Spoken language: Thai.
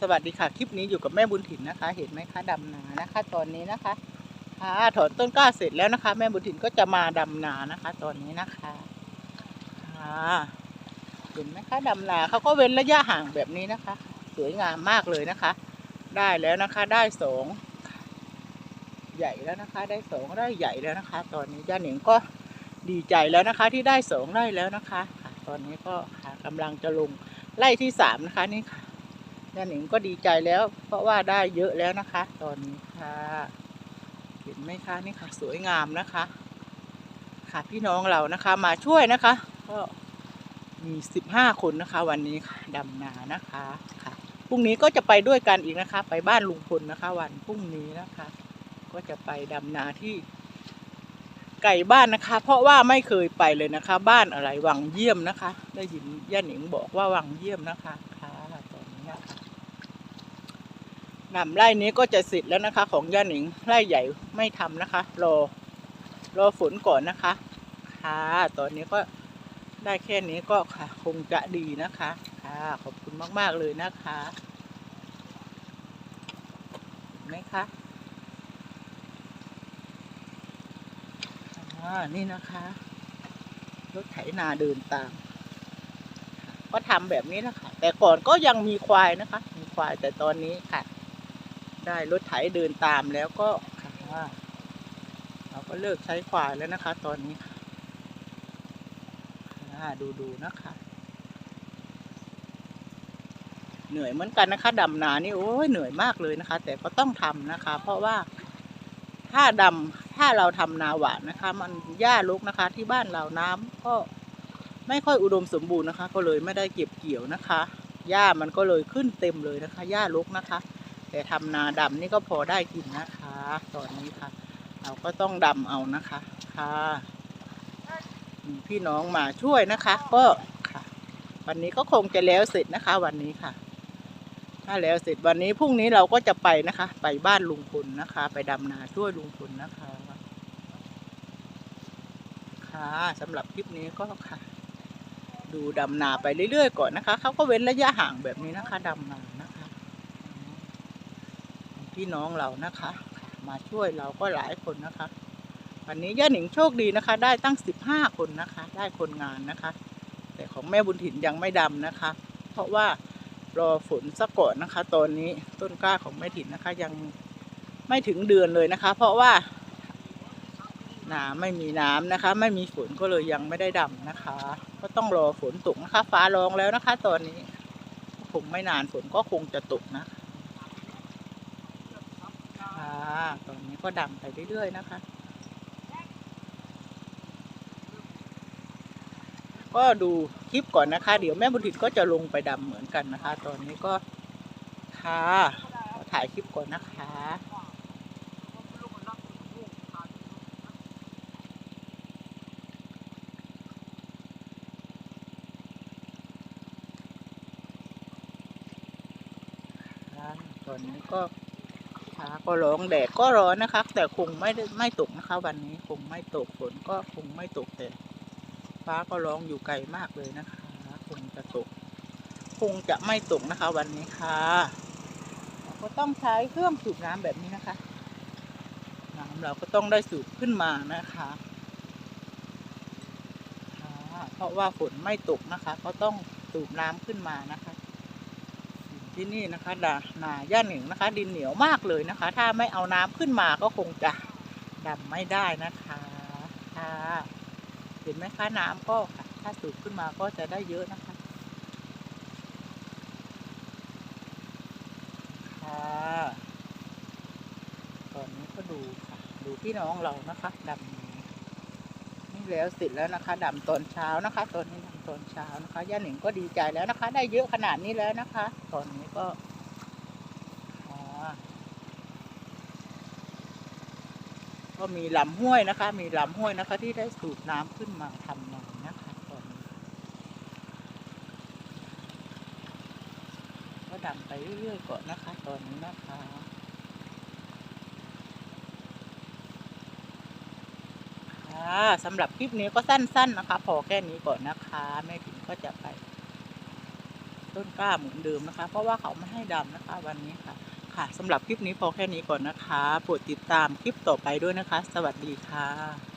สวัสดีค่ะ คลิปนี้อยู่กับแม่บุญถิ่นนะคะ เห็นไหมคะดำนานะคะ ตอนนี้นะคะค่ะถอนต้นกล้าเสร็จแล้วนะคะ แม่บุญถิ่นก็จะมาดำนานะคะ ตอนนี้นะคะค่ะเห็นไหมคะดำนาเขาก็เว้นระยะห่างแบบนี้นะคะ สวยงามมากเลยนะคะ ได้แล้วนะคะได้สองใหญ่แล้วนะคะ ได้สองได้ใหญ่แล้วนะคะ ตอนนี้ย่าหนิงก็ดีใจแล้วนะคะ ที่ได้สองได้แล้วนะคะ ตอนนี้ก็ค่ะกำลังจะลงไล่ที่สามนะคะนี่ค่ะ ย่าหนิงก็ดีใจแล้ว เพราะว่าได้เยอะแล้วนะคะ ตอนนี้ค่ะ เห็นไหมคะนี่ค่ะ สวยงามนะคะ ค่ะพี่น้องเรานะคะมาช่วยนะคะ ก็มีสิบห้าคนนะคะ วันนี้ค่ะดำนานะคะค่ะพรุ่งนี้ก็จะไปด้วยกันอีกนะคะ ไปบ้านลุงพลนะคะ วันพรุ่งนี้นะคะ ก็จะไปดำนาที่ไก่บ้านนะคะ เพราะว่าไม่เคยไปเลยนะคะ บ้านอะไรวังเยี่ยมนะคะ ได้ยินย่าหนิงบอกว่าวังเยี่ยมนะคะค่ะตอนนี้นะคะ นำไร่นี้ก็จะเสร็จแล้วนะคะ ของย่าหนิงไร่ใหญ่ไม่ทำนะคะ รอรอฝนก่อนนะคะ ค่ะ ตอนนี้ก็ได้แค่นี้ก็ค่ะคงจะดีนะคะ ค่ะ ขอบคุณมาก ๆ เลยนะคะไหมคะอ่านี่นะคะ รถไถนาเดินตาม ก็ทำแบบนี้นะคะ แต่ก่อนก็ยังมีควายนะคะ มีควายแต่ตอนนี้ค่ะ ได้รถไถเดินตามแล้วก็ค่ะเราก็เลิกใช้ควาแล้วนะคะ ตอนนี้ค่ะดูดูนะคะ เหนื่อยเหมือนกันนะคะดำนานี่โอ้ยเหนื่อยมากเลยนะคะ แต่ก็ต้องทำนะคะ เพราะว่าถ้าดำถ้าเราทำนาหวานนะคะ มันหญ้ารกนะคะ ที่บ้านเราน้ำก็ไม่ค่อยอุดมสมบูรณ์นะคะ ก็เลยไม่ได้เก็บเกี่ยวนะคะหญ้ามันก็เลยขึ้นเต็มเลยนะคะหญ้ารกนะคะ แต่ทำนาดำนี่ก็พอได้กินนะคะ ตอนนี้ค่ะ เราก็ต้องดำเอานะคะค่ะพี่น้องมาช่วยนะคะ ก็ค่ะ วันนี้ก็คงจะแล้วเสร็จนะคะ วันนี้ค่ะ ถ้าแล้วเสร็จวันนี้พรุ่งนี้เราก็จะไปนะคะ ไปบ้านลุงพลนะคะ ไปดำนาช่วยลุงพลนะคะ ค่ะสำหรับคลิปนี้ก็ค่ะ ดูดำนาไปเรื่อยๆก่อนนะคะเขาก็เว้นระยะห่างแบบนี้นะคะดำนานะคะ พี่น้องเรานะคะ มาช่วยเราก็หลายคนนะคะ วันนี้ย่าหนิงโชคดีนะคะ ได้ตั้งสิบห้าคนนะคะ ได้คนงานนะคะ แต่ของแม่บุญถิ่นยังไม่ดำนะคะ เพราะว่ารอฝนสักก่อนนะคะ ตอนนี้ต้นกล้าของแม่ถิ่นนะคะ ยังไม่ถึงเดือนเลยนะคะ เพราะว่าน้ำไม่มีน้ำนะคะ ไม่มีฝนก็เลยยังไม่ได้ดำนะคะ ก็ต้องรอฝนตกนะคะ ฟ้าร้องแล้วนะคะ ตอนนี้คงไม่นานฝนก็คงจะตกนะคะ ค่ะ ตอนนี้ก็ดำไปเรื่อยๆนะคะ ก็ดูคลิปก่อนนะคะ เดี๋ยวแม่บุญถินก็จะลงไปดำเหมือนกันนะคะ ตอนนี้ก็ค่ะถ่ายคลิปก่อนนะคะตอนนี้ก็ ฟ้าก็ร้องแดดก็ร้อนนะคะ แต่คงไม่ไม่ตกนะคะ วันนี้คงไม่ตกฝนก็คงไม่ตกแต่ฟ้าก็ร้องอยู่ไกลมากเลยนะคะ คงจะตก คงจะไม่ตกนะคะ วันนี้ค่ะก็ต้องใช้เครื่องสูบน้ำแบบนี้นะคะน้ำเราก็ต้องได้สูบขึ้นมานะคะค่ะเพราะว่าฝนไม่ตกนะคะ ก็ต้องสูบน้ำขึ้นมานะคะ ที่นี่นะคะดานาย่าหนึ่งนะคะ ดินเหนียวมากเลยนะคะ ถ้าไม่เอาน้ำขึ้นมาก็คงจะดำไม่ได้นะคะค่ะเห็นไหมคะน้ำก็ค่ะ ถ้าสูบขึ้นมาก็จะได้เยอะนะคะค่ะตอนนี้ก็ดูค่ะ ดูพี่น้องเรานะคะดำ นี่แล้วเสร็จแล้วนะคะดำตอนเช้านะคะตอนนี้ดำตอนเช้านะคะย่าหนิงก็ดีใจแล้วนะคะ ได้เยอะขนาดนี้แล้วนะคะ ตอนนี้ก็ก็มีลำห้วยนะคะ มีลำห้วยนะคะ ที่ได้สูบน้ำขึ้นมาทำนานะคะตอนนี้ก็ดำไปเรื่อยๆก่อนนะคะ ตอนนี้นะคะ ค่ะสำหรับคลิปนี้ก็สั้น ๆนะคะ พอแค่นี้ก่อนนะคะแม่ถินก็จะไป ต้นกล้าเหมือนเดิมนะคะ เพราะว่าเขาไม่ให้ดำนะคะ วันนี้ค่ะ ค่ะสำหรับคลิปนี้พอแค่นี้ก่อนนะคะโปรดติดตามคลิปต่อไปด้วยนะคะ สวัสดีค่ะ